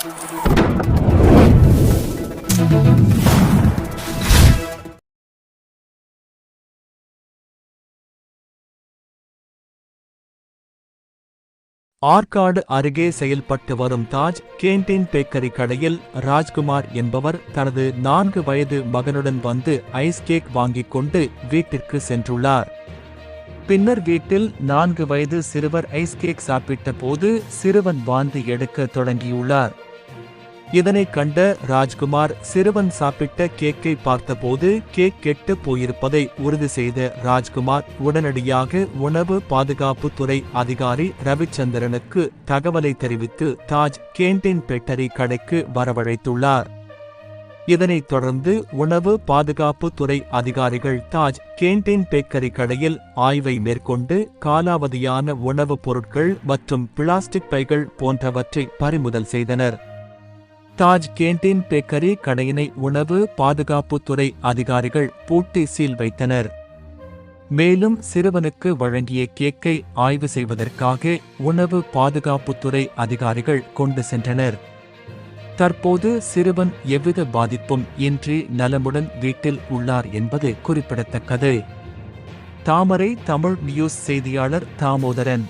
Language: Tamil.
ஆற்காடு அருகே செயல்பட்டு வரும் தாஜ் கேண்டீன் பேக்கரி கடையில் ராஜ்குமார் என்பவர் தனது நான்கு வயது மகனுடன் வந்து ஐஸ் கேக் வாங்கிக் கொண்டு வீட்டிற்கு சென்றுள்ளார். பின்னர் வீட்டில் நான்கு வயது சிறுவர் ஐஸ் கேக் சாப்பிட்ட போது சிறுவன் வாந்தி எடுக்க தொடங்கியுள்ளார். இதனை கண்ட ராஜ்குமார் சிறுவன் சாப்பிட்ட கேக்கை பார்த்தபோது கேக் கெட்டு போயிருப்பதை உறுதி செய்த ராஜ்குமார் உடனடியாக உணவு பாதுகாப்பு துறை அதிகாரி ரவிச்சந்திரனுக்கு தகவலை தெரிவித்து தாஜ் கேண்டீன் பெட்டரி கடைக்கு வரவழைத்துள்ளார். இதனைத் தொடர்ந்து உணவு பாதுகாப்பு துறை அதிகாரிகள் தாஜ் கேண்டீன் பேக்கரி கடையில் ஆய்வை மேற்கொண்டு காலாவதியான உணவுப் பொருட்கள் மற்றும் பிளாஸ்டிக் பைகள் போன்றவற்றை பறிமுதல் செய்தனர். தாஜ் கேண்டீன் பேக்கரி கடையினை உணவு பாதுகாப்புத்துறை அதிகாரிகள் பூட்டி சீல் வைத்தனர். மேலும் சிறுவனுக்கு வழங்கிய கேக்கை ஆய்வு செய்வதற்காக உணவு பாதுகாப்புத்துறை அதிகாரிகள் கொண்டு சென்றனர். தற்போது சிறுவன் எவ்வித பாதிப்பும் இன்றி நலமுடன் வீட்டில் உள்ளார் என்பது குறிப்பிடத்தக்கது. தாமரை தமிழ் நியூஸ் செய்தியாளர் தாமோதரன்.